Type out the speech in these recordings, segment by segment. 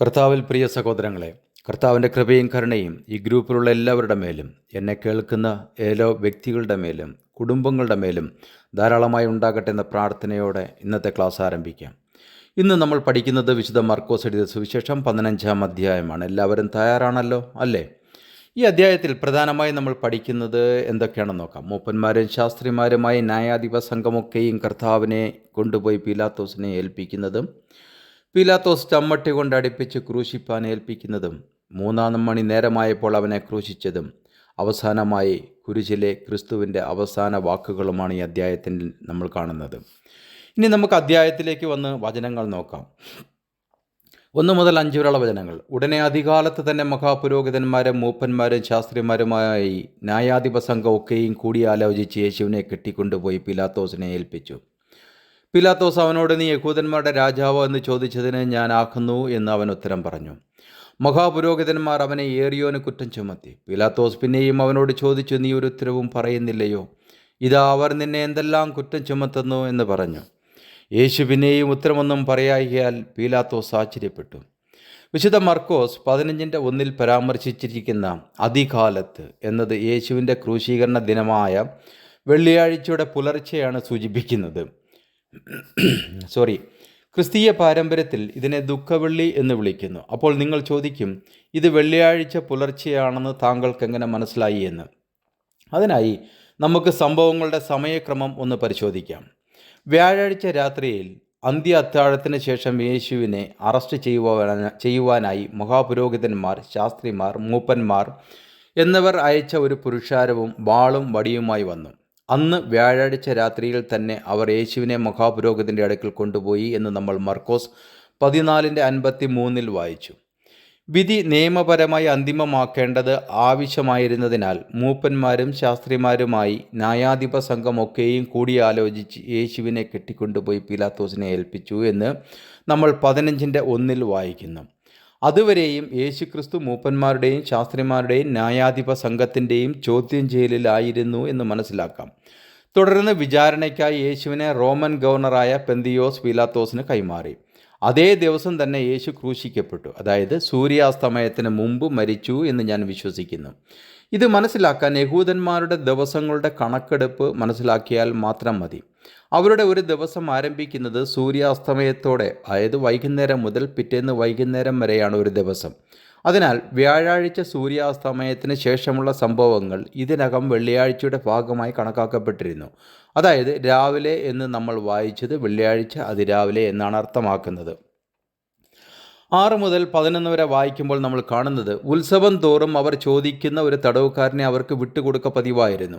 കർത്താവിൽ പ്രിയ സഹോദരങ്ങളെ കർത്താവിന്റെ കൃപയും കരുണയും ഈ ഗ്രൂപ്പിലുള്ള എല്ലാവരുടെ മേലും എന്നെ കേൾക്കുന്ന ഏലോ വ്യക്തികളുടെ മേലും കുടുംബങ്ങളുടെ മേലും ധാരാളമായി ഉണ്ടാകട്ടെ എന്ന പ്രാർത്ഥനയോടെ ഇന്നത്തെ ക്ലാസ് ആരംഭിക്കാം. ഇന്ന് നമ്മൾ പഠിക്കുന്നത് വിശുദ്ധ മർക്കോസ് എഴുതിയ സുവിശേഷം പതിനഞ്ചാം അധ്യായമാണ്. എല്ലാവരും തയ്യാറാണല്ലോ അല്ലേ? ഈ അധ്യായത്തിൽ പ്രധാനമായി നമ്മൾ പഠിക്കുന്നത് എന്തൊക്കെയാണെന്ന് നോക്കാം. മൂപ്പന്മാരും ശാസ്ത്രിമാരുമായി ന്യായാധിപ സംഘമൊക്കെയും കർത്താവിനെ കൊണ്ടുപോയി പീലാത്തോസിനെ ഏൽപ്പിക്കുന്നതും പീലാത്തോസ് ചമ്മട്ടി കൊണ്ട് അടുപ്പിച്ച് ക്രൂശിപ്പാൻ ഏൽപ്പിക്കുന്നതും മൂന്നാം മണി നേരമായപ്പോൾ അവനെ ക്രൂശിച്ചതും അവസാനമായി കുരിശിലെ ക്രിസ്തുവിന്റെ അവസാന വാക്കുകളുമാണ് ഈ അധ്യായത്തിൽ നമ്മൾ കാണുന്നത്. ഇനി നമുക്ക് അധ്യായത്തിലേക്ക് വന്ന് വചനങ്ങൾ നോക്കാം. ഒന്ന് മുതൽ അഞ്ച് വരെയുള്ള വചനങ്ങൾ. ഉടനെ അധികാലത്ത് തന്നെ മഹാപുരോഹിതന്മാരും മൂപ്പന്മാരും ശാസ്ത്രിമാരുമായി ന്യായാധിപ സംഘം ഒക്കെയും കൂടിയാലോചിച്ച് യേശുവിനെ കെട്ടിക്കൊണ്ടുപോയി പിലാത്തോസിനെ ഏൽപ്പിച്ചു. പിലാത്തോസ് അവനോട് നീ യഹൂദന്മാരുടെ രാജാവോ? എന്ന് ചോദിച്ചതിന് ഞാൻ ആക്കുന്നു എന്ന് അവൻ ഉത്തരം പറഞ്ഞു. മഹാപുരോഹിതന്മാർ അവനെ ഏറിയോന് കുറ്റം ചുമത്തി. പിലാത്തോസ് പിന്നെയും അവനോട് ചോദിച്ചു നീ ഒരു ഉത്തരവും പറയുന്നില്ലയോ? ഇതാ അവർ നിന്നെ എന്തെല്ലാം കുറ്റം ചുമത്തുന്നു? എന്ന് പറഞ്ഞു. യേശു പിന്നെയും ഉത്തരമൊന്നും പറയായികയാൽ പീലാത്തോസ് ആശ്ചര്യപ്പെട്ടു. വിശുദ്ധ മർക്കോസ് പതിനഞ്ചിന്റെ ഒന്നിൽ പരാമർശിച്ചിരിക്കുന്ന അതികാലത്ത് എന്നത് യേശുവിന്റെ ക്രൂശീകരണ ദിനമായ വെള്ളിയാഴ്ചയുടെ പുലർച്ചെയാണ് സൂചിപ്പിക്കുന്നത്. സോറി ക്രിസ്തീയ പാരമ്പര്യത്തിൽ ഇതിനെ ദുഃഖവെള്ളി എന്ന് വിളിക്കുന്നു. അപ്പോൾ നിങ്ങൾ ചോദിക്കും ഇത് വെള്ളിയാഴ്ച പുലർച്ചെയാണെന്ന് താങ്കൾക്ക് എങ്ങനെ മനസ്സിലായി എന്ന്? അതിനായി നമുക്ക് സംഭവങ്ങളുടെ സമയക്രമം ഒന്ന് പരിശോധിക്കാം. വ്യാഴാഴ്ച രാത്രിയിൽ അന്ത്യ അത്താഴത്തിന് ശേഷം യേശുവിനെ അറസ്റ്റ് ചെയ്യുവാൻ ചെയ്യുവാനായി മഹാപുരോഹിതന്മാർ ശാസ്ത്രിമാർ മൂപ്പന്മാർ എന്നിവർ അയച്ച ഒരു പുരുഷാരവും വാളും വടിയുമായി വന്നു. അന്ന് വ്യാഴാഴ്ച രാത്രിയിൽ തന്നെ അവർ യേശുവിനെ മഹാപുരോഹിതന്റെ അടുക്കൽ കൊണ്ടുപോയി എന്ന് നമ്മൾ മർക്കോസ് പതിനാലിന്റെ അൻപത്തി മൂന്നിൽ വായിച്ചു. വിധി നിയമപരമായി അന്തിമമാക്കേണ്ടത് ആവശ്യമായിരുന്നതിനാൽ മൂപ്പന്മാരും ശാസ്ത്രിമാരുമായി ന്യായാധിപ സംഘമൊക്കെയും കൂടിയാലോചിച്ച് യേശുവിനെ കെട്ടിക്കൊണ്ടുപോയി പീലാത്തോസിനെ ഏൽപ്പിച്ചു എന്ന് നമ്മൾ പതിനഞ്ചിന്റെ ഒന്നിൽ വായിക്കുന്നു. അതുവരെയും യേശുക്രിസ്തു മൂപ്പന്മാരുടെയും ശാസ്ത്രിമാരുടെയും ന്യായാധിപ സംഘത്തിന്റെയും ചോദ്യം ചെയ്യലിലായിരുന്നു എന്ന് മനസ്സിലാക്കാം. തുടർന്ന് വിചാരണയ്ക്കായി യേശുവിനെ റോമൻ ഗവർണറായ പെന്തിയോസ് പീലാത്തോസിന് കൈമാറി. അതേ ദിവസം തന്നെ യേശു ക്രൂശിക്കപ്പെട്ടു. അതായത് സൂര്യാസ്തമയത്തിന് മുമ്പ് മരിച്ചു എന്ന് ഞാൻ വിശ്വസിക്കുന്നു. ഇത് മനസ്സിലാക്കാൻ യഹൂദന്മാരുടെ ദിവസങ്ങളുടെ കണക്കെടുപ്പ് മനസ്സിലാക്കിയാൽ മാത്രം മതി. അവരുടെ ഒരു ദിവസം ആരംഭിക്കുന്നത് സൂര്യാസ്തമയത്തോടെ അതായത് വൈകുന്നേരം മുതൽ പിറ്റേന്ന് വൈകുന്നേരം വരെയാണ് ഒരു ദിവസം. അതിനാൽ വ്യാഴാഴ്ച സൂര്യാസ്തമയത്തിന് ശേഷമുള്ള സംഭവങ്ങൾ ഇതിനകം വെള്ളിയാഴ്ചയുടെ ഭാഗമായി കണക്കാക്കപ്പെട്ടിരുന്നു. അതായത് രാവിലെ എന്ന് നമ്മൾ വായിച്ചത് വെള്ളിയാഴ്ച അതിരാവിലെ എന്നാണ് അർത്ഥമാക്കുന്നത്. ആറ് മുതൽ പതിനൊന്ന് വരെ വായിക്കുമ്പോൾ നമ്മൾ കാണുന്നത് ഉത്സവം തോറും അവർ ചോദിക്കുന്ന ഒരു തടവുകാരനെ അവർക്ക് വിട്ടുകൊടുക്ക പതിവായിരുന്നു.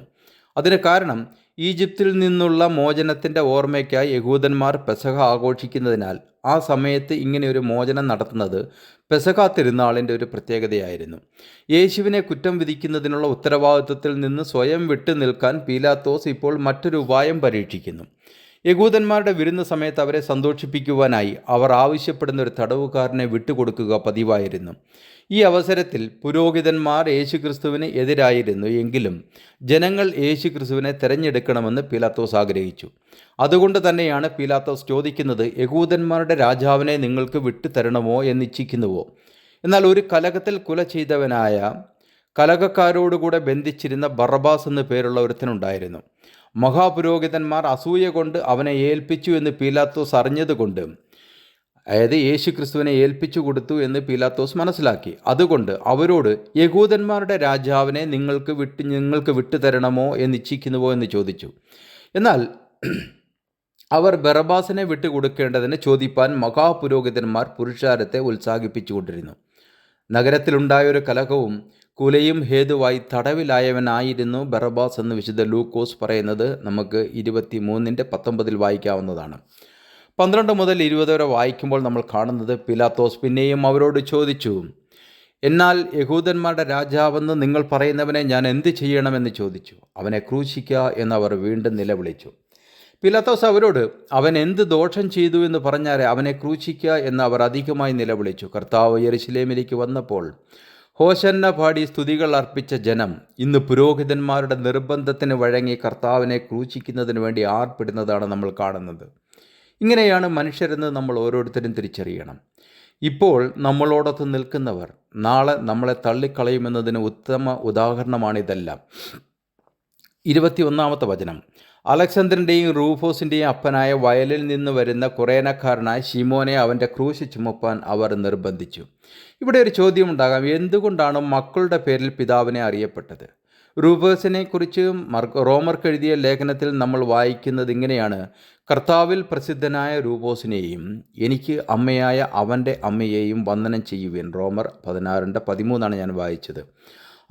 അതിന് കാരണം ഈജിപ്തിൽ നിന്നുള്ള മോചനത്തിന്റെ ഓർമ്മയ്ക്കായി യഹൂദന്മാർ പെസഹ ആഘോഷിക്കുന്നതിനാൽ ആ സമയത്ത് ഇങ്ങനെ ഒരു മോചനം നടത്തുന്നത് പെസഹ തിരുനാളിന്റെ ഒരു പ്രത്യേകതയായിരുന്നു. യേശുവിനെ കുറ്റം വിധിക്കുന്നതിനുള്ള ഉത്തരവാദിത്വത്തിൽ നിന്ന് സ്വയം വിട്ടു നിൽക്കാൻ പീലാത്തോസ് ഇപ്പോൾ മറ്റൊരു ഉപായം പരീക്ഷിക്കുന്നു. യഹൂദന്മാരുടെ വിരുന്ന സമയത്ത് അവരെ സന്തോഷിപ്പിക്കുവാനായി അവർ ആവശ്യപ്പെടുന്ന ഒരു തടവുകാരനെ വിട്ടുകൊടുക്കുക പതിവായിരുന്നു. ഈ അവസരത്തിൽ പുരോഹിതന്മാർ യേശുക്രിസ്തുവിന് എതിരായിരുന്നു. എങ്കിലും ജനങ്ങൾ യേശുക്രിസ്തുവിനെ തിരഞ്ഞെടുക്കണമെന്ന് പീലാത്തോസ് ആഗ്രഹിച്ചു. അതുകൊണ്ട് തന്നെയാണ് പീലാത്തോസ് ചോദിക്കുന്നത് യകൂദന്മാരുടെ രാജാവിനെ നിങ്ങൾക്ക് വിട്ടു തരണമോ എന്നിച്ഛിക്കുന്നുവോ? എന്നാൽ ഒരു കലകത്തിൽ കുല ചെയ്തവനായ കലകക്കാരോടുകൂടെ ബന്ധിച്ചിരുന്ന ബറബാസ് എന്നു പേരുള്ള ഒരുത്തനുണ്ടായിരുന്നു. മഹാപുരോഹിതന്മാർ അസൂയ കൊണ്ട് അവനെ ഏൽപ്പിച്ചു എന്ന് പീലാത്തോസ് അറിഞ്ഞതുകൊണ്ട് അതായത് യേശു ക്രിസ്തുവിനെ ഏൽപ്പിച്ചു കൊടുത്തു എന്ന് പീലാത്തോസ് മനസ്സിലാക്കി. അതുകൊണ്ട് അവരോട് യഹൂദന്മാരുടെ രാജാവിനെ നിങ്ങൾക്ക് വിട്ട് നിങ്ങൾക്ക് വിട്ടുതരണമോ എന്ന് ഇച്ഛിക്കുന്നുവോ എന്ന് ചോദിച്ചു. എന്നാൽ അവർ ബറബാസിനെ വിട്ടുകൊടുക്കേണ്ടതിന് ചോദിപ്പാൻ മഹാപുരോഹിതന്മാർ പുരുഷാരത്തെ ഉത്സാഹിപ്പിച്ചുകൊണ്ടിരുന്നു നഗരത്തിലുണ്ടായ ഒരു കലഹവും കുലയും ഹേതുവായി തടവിലായവനായിരുന്നു ബറബാസ് എന്ന് വിശുദ്ധ ലൂക്കോസ് പറയുന്നത് നമുക്ക് ഇരുപത്തി മൂന്നിന്റെ പത്തൊമ്പതിൽ വായിക്കാവുന്നതാണ്. പന്ത്രണ്ട് മുതൽ ഇരുപത് വരെ വായിക്കുമ്പോൾ നമ്മൾ കാണുന്നത് പിലാത്തോസ് പിന്നെയും അവരോട് ചോദിച്ചു എന്നാൽ യഹൂദന്മാരുടെ രാജാവെന്ന് നിങ്ങൾ പറയുന്നവനെ ഞാൻ എന്ത് ചെയ്യണമെന്ന് ചോദിച്ചു. അവനെ ക്രൂശിക്കുക എന്നവർ വീണ്ടും നിലവിളിച്ചു. പിലാത്തോസ് അവരോട് അവൻ എന്ത് ദോഷം ചെയ്തു എന്ന് പറഞ്ഞാൽ അവനെ ക്രൂശിക്കുക എന്ന് അവർ അധികമായി നിലവിളിച്ചു. കർത്താവ് യെരുശലേമിലേക്ക് വന്നപ്പോൾ ഹോശന്ന പാടി സ്തുതികൾ അർപ്പിച്ച ജനം ഇന്ന് പുരോഹിതന്മാരുടെ നിർബന്ധത്തിന് വഴങ്ങി കർത്താവിനെ ക്രൂശിക്കുന്നതിന് വേണ്ടി ആർപ്പിടുന്നതാണ് നമ്മൾ കാണുന്നത്. ഇങ്ങനെയാണ് മനുഷ്യരെന്ന് നമ്മൾ ഓരോരുത്തരും തിരിച്ചറിയണം. ഇപ്പോൾ നമ്മളോടൊത്ത് നിൽക്കുന്നവർ നാളെ നമ്മളെ തള്ളിക്കളയുമെന്നതിന് ഉത്തമ ഉദാഹരണമാണിതെല്ലാം. ഇരുപത്തി ഒന്നാമത്തെ വചനം. അലക്സാണ്ടറിന്റെയും റൂഫോസിന്റെയും അപ്പനായ വയലിൽ നിന്ന് വരുന്ന കുറേനക്കാരനായ ഷിമോനെ അവന്റെ ക്രൂശ് ചുമപ്പാൻ അവർ നിർബന്ധിച്ചു. ഇവിടെ ഒരു ചോദ്യം ഉണ്ടാകാം എന്തുകൊണ്ടാണ് മക്കളുടെ പേരിൽ പിതാവിനെ അറിയപ്പെട്ടത്? റൂഫേഴ്സിനെ കുറിച്ച് റോമർക്ക് എഴുതിയ ലേഖനത്തിൽ നമ്മൾ വായിക്കുന്നത് ഇങ്ങനെയാണ്. കർത്താവിൽ പ്രസിദ്ധനായ റൂബോസിനെയും എനിക്ക് അമ്മയായ അവന്റെ അമ്മയെയും വന്ദനം ചെയ്യുവിൻ. റോമർ പതിനാറിന്റെ പതിമൂന്നാണ് ഞാൻ വായിച്ചത്.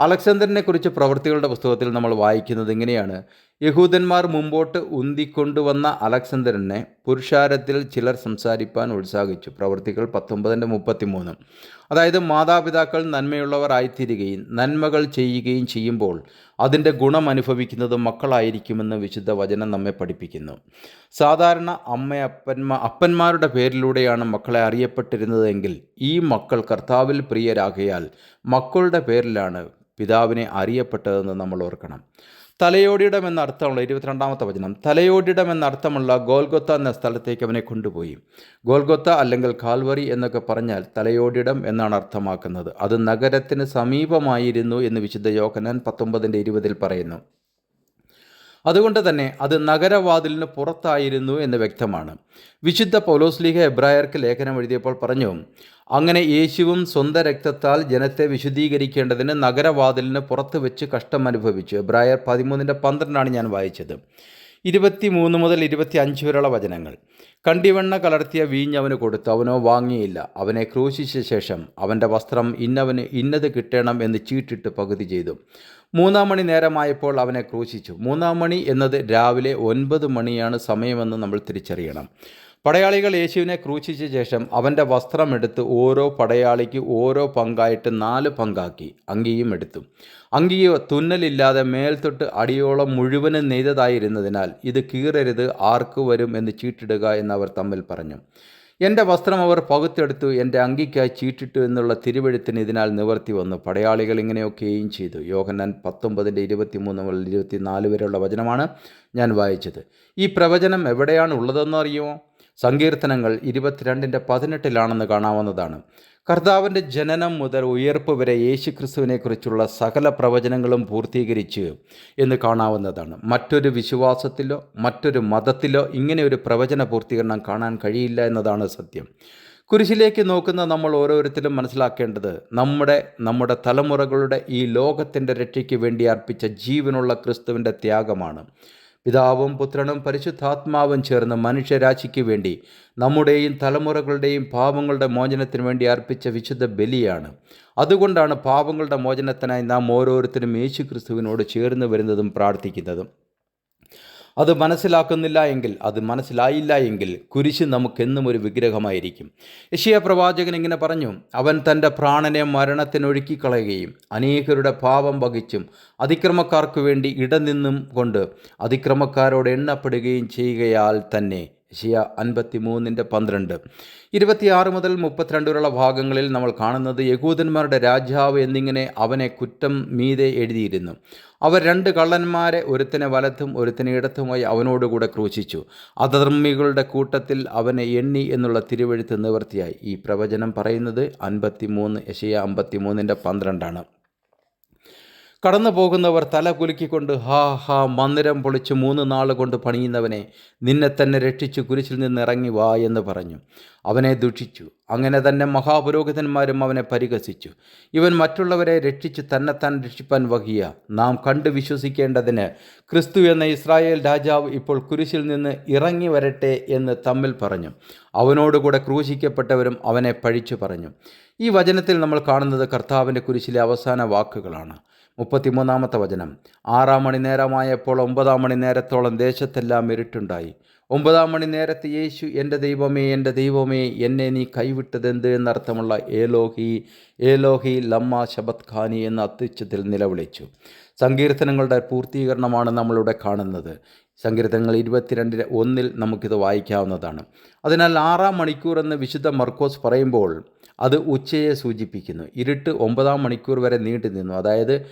അലക്സാണ്ടറിനെ കുറിച്ച് പ്രവൃത്തികളുടെ പുസ്തകത്തിൽ നമ്മൾ വായിക്കുന്നത് ഇങ്ങനെയാണ്. യഹൂദന്മാർ മുമ്പോട്ട് ഉന്തിക്കൊണ്ടുവന്ന അലക്സാണ്ടറിനെ പുരുഷാരത്തിൽ ചിലർ സംസാരിപ്പാൻ ഉത്സാഹിച്ചു. പ്രവൃത്തികൾ പത്തൊമ്പതിന്റെ മുപ്പത്തിമൂന്ന്. അതായത് മാതാപിതാക്കൾ നന്മയുള്ളവരായിത്തീരുകയും നന്മകൾ ചെയ്യുകയും ചെയ്യുമ്പോൾ അതിന്റെ ഗുണം അനുഭവിക്കുന്നത് മക്കളായിരിക്കുമെന്ന് വിശുദ്ധ വചനം നമ്മെ പഠിപ്പിക്കുന്നു. സാധാരണ അമ്മ അപ്പന്മാ അപ്പന്മാരുടെ പേരിലൂടെയാണ് മക്കളെ അറിയപ്പെട്ടിരുന്നതെങ്കിൽ ഈ മക്കൾ കർത്താവിൽ പ്രിയരാകയാൽ മക്കളുടെ പേരിലാണ് പിതാവിനെ അറിയപ്പെട്ടതെന്ന് നമ്മൾ ഓർക്കണം. തലയോടിയിടം എന്ന അർത്ഥമുള്ള ഇരുപത്തിരണ്ടാമത്തെ വചനം തലയോടിയിടം എന്ന അർത്ഥമുള്ള ഗോൽഗൊത്ത എന്ന സ്ഥലത്തേക്ക് അവനെ കൊണ്ടുപോയി. ഗോൽഗൊത്ത അല്ലെങ്കിൽ കാൽവറി എന്നൊക്കെ പറഞ്ഞാൽ തലയോടിടം എന്നാണ് അർത്ഥമാക്കുന്നത്. അത് നഗരത്തിന് സമീപമായിരുന്നു എന്ന് വിശുദ്ധ യോഹനാൻ പത്തൊമ്പതിന്റെ ഇരുപതിൽ പറയുന്നു. അതുകൊണ്ട് തന്നെ അത് നഗരവാതിലിന് പുറത്തായിരുന്നു എന്ന് വ്യക്തമാണ്. വിശുദ്ധ പൗലോസ്ലീഹ എബ്രായർക്ക് ലേഖനം എഴുതിയപ്പോൾ പറഞ്ഞു അങ്ങനെ യേശുവും സ്വന്തം രക്തത്താൽ ജനത്തെ വിശുദ്ധീകരിക്കേണ്ടതിന് നഗരവാതിലിന് പുറത്ത് വെച്ച് കഷ്ടം അനുഭവിച്ചു. എബ്രായർ പതിമൂന്നിന്റെ പന്ത്രണ്ടാണ് ഞാൻ വായിച്ചത്. ഇരുപത്തി മൂന്ന് മുതൽ ഇരുപത്തി അഞ്ച് വരെയുള്ള വചനങ്ങൾ. കണ്ടിവണ്ണ കലർത്തിയ വീഞ്ഞ് അവന് കൊടുത്തു അവനോ വാങ്ങിയില്ല. അവനെ ക്രൂശിച്ച ശേഷം അവന്റെ വസ്ത്രം ഇന്നവന് ഇന്നത് കിട്ടണം എന്ന് ചീട്ടിട്ട് പകുതി ചെയ്തു. മൂന്നാം മണി നേരമായപ്പോൾ അവനെ ക്രൂശിച്ചു. മൂന്നാം മണി എന്നത് രാവിലെ ഒൻപത് മണിയാണ് സമയമെന്ന് നമ്മൾ തിരിച്ചറിയണം. പടയാളികൾ യേശുവിനെ ക്രൂശിച്ച ശേഷം അവന്റെ വസ്ത്രം എടുത്ത് ഓരോ പടയാളിക്ക് ഓരോ പങ്കായിട്ട് നാല് പങ്കാക്കി. അങ്കിയും എടുത്തു. അങ്കിയോ തുന്നലില്ലാതെ മേൽത്തൊട്ട് അടിയോളം മുഴുവനും നെയ്തതായിരുന്നതിനാൽ ഇത് കീറരുത് ആർക്ക് വരും എന്ന് ചീട്ടിടുക എന്നവർ തമ്മിൽ പറഞ്ഞു. എന്റെ വസ്ത്രം അവർ പകുത്തെടുത്തു എന്റെ അങ്കിക്കായി ചീട്ടിട്ടു എന്നുള്ള തിരുവഴുത്തിന് ഇതിനാൽ നിവർത്തി വന്നു. പടയാളികൾ ഇങ്ങനെയൊക്കെയും ചെയ്തു. യോഹന്നാൻ പത്തൊമ്പതിന്റെ ഇരുപത്തി മൂന്ന് മുതൽ ഇരുപത്തി നാല് വരെയുള്ള വചനമാണ് ഞാൻ വായിച്ചത്. ഈ പ്രവചനം എവിടെയാണ് ഉള്ളതെന്ന് അറിയുമോ സങ്കീർത്തനങ്ങൾ ഇരുപത്തിരണ്ടിന്റെ പതിനെട്ടിലാണെന്ന് കാണാവുന്നതാണ്. കർത്താവിന്റെ ജനനം മുതൽ ഉയർപ്പ് വരെ യേശു ക്രിസ്തുവിനെക്കുറിച്ചുള്ള സകല പ്രവചനങ്ങളും പൂർത്തീകരിച്ച് എന്ന് കാണാവുന്നതാണ്. മറ്റൊരു വിശ്വാസത്തിലോ മറ്റൊരു മതത്തിലോ ഇങ്ങനെ ഒരു പ്രവചന പൂർത്തീകരണം കാണാൻ കഴിയില്ല എന്നതാണ് സത്യം. കുരിശിലേക്ക് നോക്കുന്ന നമ്മൾ ഓരോരുത്തരും മനസ്സിലാക്കേണ്ടത് നമ്മുടെ നമ്മുടെ തലമുറകളുടെ ഈ ലോകത്തിന്റെ രക്ഷയ്ക്ക് വേണ്ടി അർപ്പിച്ച ജീവനുള്ള ക്രിസ്തുവിന്റെ ത്യാഗമാണ്. പിതാവും പുത്രനും പരിശുദ്ധാത്മാവും ചേർന്ന് മനുഷ്യരാശിക്ക് വേണ്ടി നമ്മുടെയും തലമുറകളുടെയും പാപങ്ങളുടെ മോചനത്തിന് വേണ്ടി അർപ്പിച്ച വിശുദ്ധ ബലിയാണ്. അതുകൊണ്ടാണ് പാപങ്ങളുടെ മോചനത്തിനായി നാം ഓരോരുത്തരും യേശു ക്രിസ്തുവിനോട് ചേർന്ന് വരുന്നതും പ്രാർത്ഥിക്കുന്നതും. അത് മനസ്സിലാക്കുന്നില്ല എങ്കിൽ അത് മനസ്സിലായില്ല എങ്കിൽ കുരിശ് നമുക്കെന്നും ഒരു വിഗ്രഹമായിരിക്കും. യശിയ പ്രവാചകൻ ഇങ്ങനെ പറഞ്ഞു അവൻ തന്റെ പ്രാണനെ മരണത്തിനൊഴുക്കിക്കളയുകയും അനേകരുടെ പാപം വഹിച്ചും അതിക്രമക്കാർക്ക് വേണ്ടി ഇടനിന്നും കൊണ്ട് അതിക്രമക്കാരോട് എണ്ണപ്പെടുകയും ചെയ്യുകയാൽ തന്നെ. ഷിയ അൻപത്തി മൂന്നിന്റെ പന്ത്രണ്ട്. ഇരുപത്തിയാറ് മുതൽ മുപ്പത്തിരണ്ട് വരെയുള്ള ഭാഗങ്ങളിൽ നമ്മൾ കാണുന്നത് യഹൂദന്മാരുടെ രാജാവ് എന്നിങ്ങനെ അവനെ കുറ്റം മീതെ എഴുതിയിരുന്നു. അവർ രണ്ട് കള്ളന്മാരെ ഒരുത്തിനെ വലത്തും ഒരുത്തിനെ ഇടത്തുമായി അവനോടുകൂടെ ക്രൂശിച്ചു. അധർമ്മികളുടെ കൂട്ടത്തിൽ അവനെ എണ്ണി എന്നുള്ള തിരുവഴുത്ത് നിവർത്തിയായി. ഈ പ്രവചനം പറയുന്നത് അൻപത്തി മൂന്ന് യശയ അമ്പത്തി മൂന്നിന്റെ പന്ത്രണ്ടാണ്. കടന്നു പോകുന്നവർ തല കുലുക്കിക്കൊണ്ട് ഹാ ഹാ മന്ദിരം പൊളിച്ച് മൂന്ന് നാൾ കൊണ്ട് പണിയുന്നവനെ നിന്നെ തന്നെ രക്ഷിച്ചു കുരിശിൽ നിന്ന് ഇറങ്ങി വാ എന്ന് പറഞ്ഞു. അവനെ ദുഷിച്ചു. അങ്ങനെ തന്നെ മഹാപുരോഹിതന്മാരും അവനെ പരിഹസിച്ചു. ഇവൻ മറ്റുള്ളവരെ രക്ഷിച്ച് തന്നെത്താൻ രക്ഷിപ്പാൻ വഹിയ. നാം കണ്ടു വിശ്വസിക്കേണ്ടതിന് ക്രിസ്തു എന്ന ഇസ്രായേൽ രാജാവ് ഇപ്പോൾ കുരിശിൽ നിന്ന് ഇറങ്ങി വരട്ടെ എന്ന് തമ്മിൽ പറഞ്ഞു. അവനോടുകൂടെ ക്രൂശിക്കപ്പെട്ടവരും അവനെ പഴിച്ചു പറഞ്ഞു. ഈ വചനത്തിൽ നമ്മൾ കാണുന്നത് കർത്താവിന്റെ കുരിശിലെ അവസാന വാക്കുകളാണ്. മുപ്പത്തിമൂന്നാമത്തെ വചനം. ആറാം മണി നേരമായപ്പോൾ ഒമ്പതാം മണി നേരത്തോളം ദേശത്തെല്ലാം ഇരുട്ടുണ്ടായി. ഒമ്പതാം മണി നേരത്തെ യേശു എന്റെ ദൈവമേ എന്റെ ദൈവമേ എന്നെ നീ കൈവിട്ടതെന്ത്? എന്നർത്ഥമുള്ള ഏലോഹി ഏലോഹി ലമ്മ ശബത് ഖാനി എന്ന അത്യുച്ചത്തിൽ നിലവിളിച്ചു. സങ്കീർത്തനങ്ങളുടെ പൂർത്തീകരണമാണ് നമ്മളിവിടെ കാണുന്നത്. സങ്കീർത്തനങ്ങൾ ഇരുപത്തിരണ്ടിന് ഒന്നിൽ നമുക്കിത് വായിക്കാവുന്നതാണ്. അതിനാൽ ആറാം മണിക്കൂർ എന്ന് വിശുദ്ധ മർക്കോസ് പറയുമ്പോൾ അത് ഉച്ചയെ സൂചിപ്പിക്കുന്നു. ഇരുട്ട് ഒമ്പതാം മണിക്കൂർ വരെ നീണ്ടു നിന്നു. അതായത്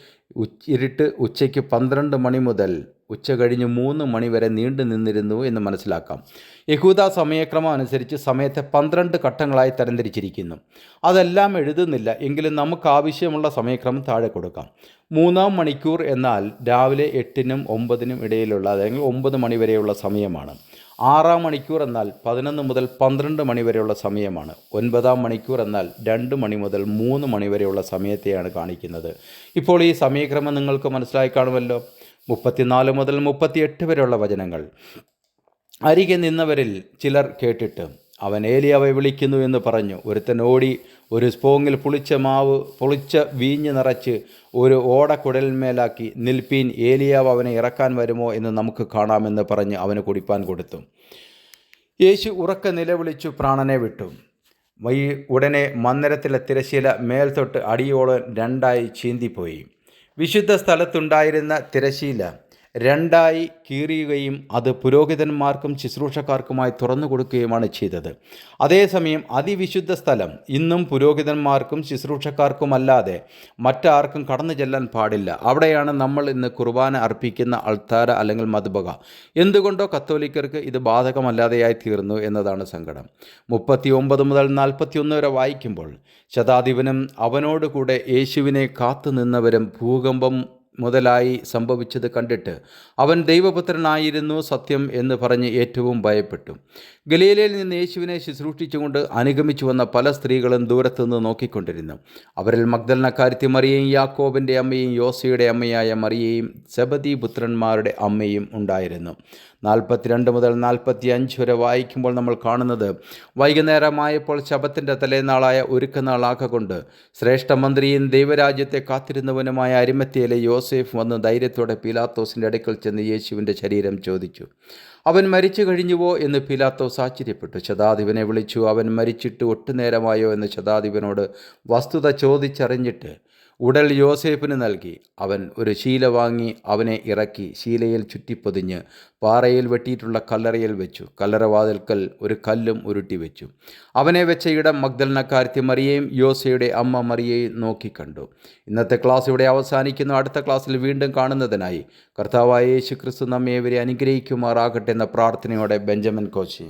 ഇരുട്ട് ഉച്ചയ്ക്ക് പന്ത്രണ്ട് മണി മുതൽ ഉച്ച കഴിഞ്ഞ് മൂന്ന് മണി വരെ നീണ്ടു നിന്നിരുന്നു എന്ന് മനസ്സിലാക്കാം. യഹൂദ സമയക്രമം അനുസരിച്ച് സമയത്തെ പന്ത്രണ്ട് ഘട്ടങ്ങളായി തരംതിരിച്ചിരിക്കുന്നു. അതെല്ലാം എഴുതുന്നില്ല. എങ്കിലും നമുക്ക് ആവശ്യമുള്ള സമയക്രമം താഴെ കൊടുക്കാം. മൂന്നാം മണിക്കൂർ എന്നാൽ രാവിലെ എട്ടിനും ഒമ്പതിനും ഇടയിലുള്ള അതായത് ഒമ്പത് മണി വരെയുള്ള സമയമാണ്. ആറാം മണിക്കൂർ എന്നാൽ പതിനൊന്ന് മുതൽ പന്ത്രണ്ട് മണി വരെയുള്ള സമയമാണ്. ഒൻപതാം മണിക്കൂർ എന്നാൽ രണ്ട് മണി മുതൽ മൂന്ന് മണി വരെയുള്ള സമയത്തെയാണ് കാണിക്കുന്നത്. ഇപ്പോൾ ഈ സമയക്രമം നിങ്ങൾക്ക് മനസ്സിലായി കാണുമല്ലോ. മുപ്പത്തിനാല് മുതൽ മുപ്പത്തിയെട്ട് വരെയുള്ള വചനങ്ങൾ. അരികെ നിന്നവരിൽ ചിലർ കേട്ടിട്ട് അവൻ ഏലിയാവെ വിളിക്കുന്നു എന്ന് പറഞ്ഞു. ഒരുത്തൻ ഓടി ഒരു സ്പോങ്ങിൽ പുളിച്ച മാവ് പുളിച്ച വീഞ്ഞ് നിറച്ച് ഒരു ഓടക്കുടലിന്മേലാക്കി നിൽപ്പീൻ ഏലിയാവ് അവനെ ഇറക്കാൻ വരുമോ എന്ന് നമുക്ക് കാണാമെന്ന് പറഞ്ഞ് അവന് കുടിപ്പാൻ കൊടുത്തു. യേശു ഉറക്ക നിലവിളിച്ചു പ്രാണനെ വിട്ടു. വൈ ഉടനെ മന്ദിരത്തിലെ തിരശീല മേൽത്തൊട്ട് അടിയോളം രണ്ടായി ചീന്തിപ്പോയി. വിശുദ്ധ സ്ഥലത്തുണ്ടായിരുന്ന തിരശീല രണ്ടായി കീറിയുകയും അത് പുരോഹിതന്മാർക്കും ശുശ്രൂഷക്കാർക്കുമായി തുറന്നു കൊടുക്കുകയുമാണ് ചെയ്തത്. അതേസമയം അതിവിശുദ്ധ സ്ഥലം ഇന്നും പുരോഹിതന്മാർക്കും ശുശ്രൂഷക്കാർക്കുമല്ലാതെ മറ്റാർക്കും കടന്നു ചെല്ലാൻ പാടില്ല. അവിടെയാണ് നമ്മൾ ഇന്ന് കുർബാന അർപ്പിക്കുന്ന അൾത്താര അല്ലെങ്കിൽ മധുബക. എന്തുകൊണ്ടോ കത്തോലിക്കർക്ക് ഇത് ബാധകമല്ലാതെയായി തീർന്നു എന്നതാണ് സങ്കടം. മുപ്പത്തി ഒമ്പത് മുതൽ നാൽപ്പത്തിയൊന്ന് വരെ വായിക്കുമ്പോൾ ശതാധിപനും അവനോടുകൂടെ യേശുവിനെ കാത്തുനിന്നവരും ഭൂകമ്പം മുതലായി സംഭവിച്ചത് കണ്ടിട്ട് അവൻ ദൈവപുത്രനായിരുന്നു സത്യം എന്ന് പറഞ്ഞ് ഏറ്റവും ഭയപ്പെട്ടു. ഗലീലയിൽ നിന്ന് യേശുവിനെ ശുശ്രൂഷിച്ചുകൊണ്ട് അനുഗമിച്ചു വന്ന പല സ്ത്രീകളും ദൂരത്തുനിന്ന് നോക്കിക്കൊണ്ടിരുന്നു. അവരിൽ മഗ്ദലനക്കാരത്തി മറിയയും യാക്കോബിന്റെ അമ്മയും യോസയുടെ അമ്മയായ മറിയയും സബതി പുത്രന്മാരുടെ അമ്മയും ഉണ്ടായിരുന്നു. നാൽപ്പത്തിരണ്ട് മുതൽ നാൽപ്പത്തി അഞ്ച് വരെ വായിക്കുമ്പോൾ നമ്മൾ കാണുന്നത് വൈകുന്നേരമായപ്പോൾ ശബത്തിന്റെ തലേനാളായ ഒരുക്കനാളാക്കൊണ്ട് ശ്രേഷ്ഠമന്ത്രിയും ദൈവരാജ്യത്തെ കാത്തിരുന്നവനുമായ അരിമത്തിയിലെ യോസേഫ് വന്ന് ധൈര്യത്തോടെ പീലാത്തോസിന്റെ അടുക്കൽ ചെന്ന് യേശുവിന്റെ ശരീരം ചോദിച്ചു. അവൻ മരിച്ചു കഴിഞ്ഞുവോ? എന്ന് പീലാത്തോസ് ആശ്ചര്യപ്പെട്ടു. ശതാധിപനെ വിളിച്ചു. അവൻ മരിച്ചിട്ട് ഒട്ടുനേരമായോ? എന്ന് ശതാധിപനോട് വസ്തുത ചോദിച്ചറിഞ്ഞിട്ട് ഉടൽ യോസേഫിന് നൽകി. അവൻ ഒരു ശീല വാങ്ങി അവനെ ഇറക്കി ശീലയിൽ ചുറ്റിപ്പൊതിഞ്ഞ് പാറയിൽ വെട്ടിയിട്ടുള്ള കല്ലറയിൽ വെച്ചു. കല്ലറവാതിൽക്കൽ ഒരു കല്ലും ഉരുട്ടി വെച്ചു. അവനെ വെച്ച ഇടം മഗ്ദലനക്കാരത്തി മറിയയും യോസയുടെ അമ്മ മറിയയും നോക്കിക്കണ്ടു ഇന്നത്തെ ക്ലാസ് ഇവിടെ അവസാനിക്കുന്നു. അടുത്ത ക്ലാസ്സിൽ വീണ്ടും കാണുന്നതിനായി കർത്താവായ യേശു ക്രിസ്തു നമ്മെ ഇവരെ അനുഗ്രഹിക്കുമാറാകട്ടെ എന്ന പ്രാർത്ഥനയോടെ ബെഞ്ചമിൻ കോശി.